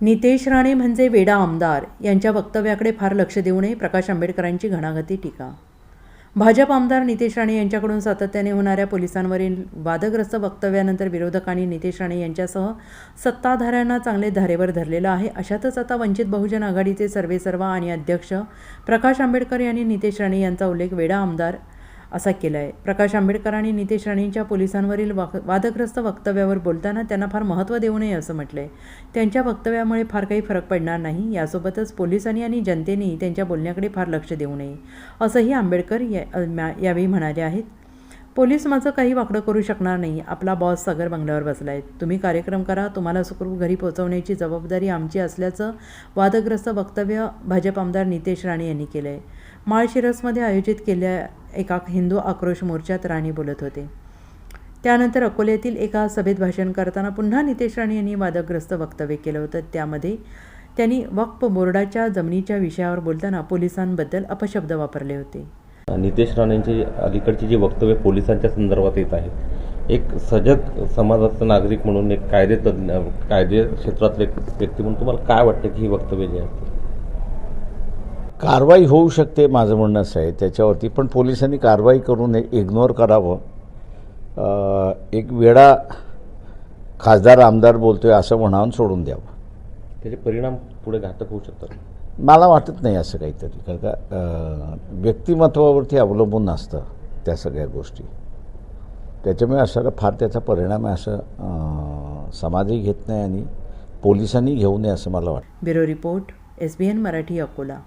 नितेश राणे म्हणजे वेडा आमदार यांच्या वक्तव्याकडे फार लक्ष देऊ नये प्रकाश आंबेडकरांची घणाघाती टीका. भाजप आमदार नितेश राणे यांच्याकडून सातत्याने होणाऱ्या पोलिसांवरील वादग्रस्त वक्तव्यानंतर विरोधकांनी नितेश राणे यांच्यासह सत्ताधाऱ्यांना चांगले धारेवर धरलेलं आहे. अशातच आता वंचित बहुजन आघाडीचे सर्वेसर्वा आणि अध्यक्ष प्रकाश आंबेडकर यांनी नितेश राणे यांचा उल्लेख वेडा आमदार असा केला आहे प्रकाश आंबेडकर आणि नितेश राणेंच्या पोलिसांवरील वाक वादग्रस्त वक्तव्यावर बोलताना त्यांना फार महत्त्व देऊ नये असं म्हटलं आहे त्यांच्या वक्तव्यामुळे फार काही फरक पडणार नाही. यासोबतच पोलिसांनी आणि जनतेने त्यांच्या बोलण्याकडे फार लक्ष देऊ नये असंही आंबेडकर या यावेळी म्हणाले आहेत. पोलीस माझं काही वाकडं करू शकणार नाही. आपला बॉस सागर बंगल्यावर बसला आहे तुम्ही कार्यक्रम करा. तुम्हाला सुखरूप घरी पोहोचवण्याची जबाबदारी आमची असल्याचं वादग्रस्त वक्तव्य भाजप आमदार नितेश राणे यांनी केलं आहे माळशिरसमध्ये आयोजित केल्या एका हिंदू आक्रोश मोर्चात राणे बोलत होते. त्यानंतर अकोल्यातील एका सभेत भाषण करताना पुन्हा नितेश राणे यांनी वादग्रस्त वक्तव्य केलं होतं. त्यामध्ये त्यांनी वक्फ बोर्डाच्या जमिनीच्या विषयावर बोलताना पोलिसांबद्दल अपशब्द वापरले होते. नितेश राणेंचे अलीकडचे जे वक्तव्य पोलिसांच्या संदर्भात येत आहे एक सजग समाजाचा नागरिक म्हणून एक कायदेतज्ञ कायदे क्षेत्रातले एक व्यक्ती म्हणून तुम्हाला काय वाटतं की ही वक्तव्य जे आहेत कारवाई होऊ शकते माझं म्हणणं असं आहे. त्याच्यावरती पण पोलिसांनी कारवाई करून इग्नोर करावं. एक वेळा खासदार आमदार बोलतोय असं म्हणावून सोडून द्यावं. त्याचे परिणाम पुढे घातक होऊ शकतात. मला वाटत नाही असं काहीतरी कारण का व्यक्तिमत्वावरती अवलंबून असतं त्या सगळ्या गोष्टी. त्याच्यामुळे असं फार त्याचा परिणाम आहे असं समाजही घेत नाही आणि पोलिसांनी घेऊ नये असं मला वाटतं. Bureau report S B N Marathi Akola.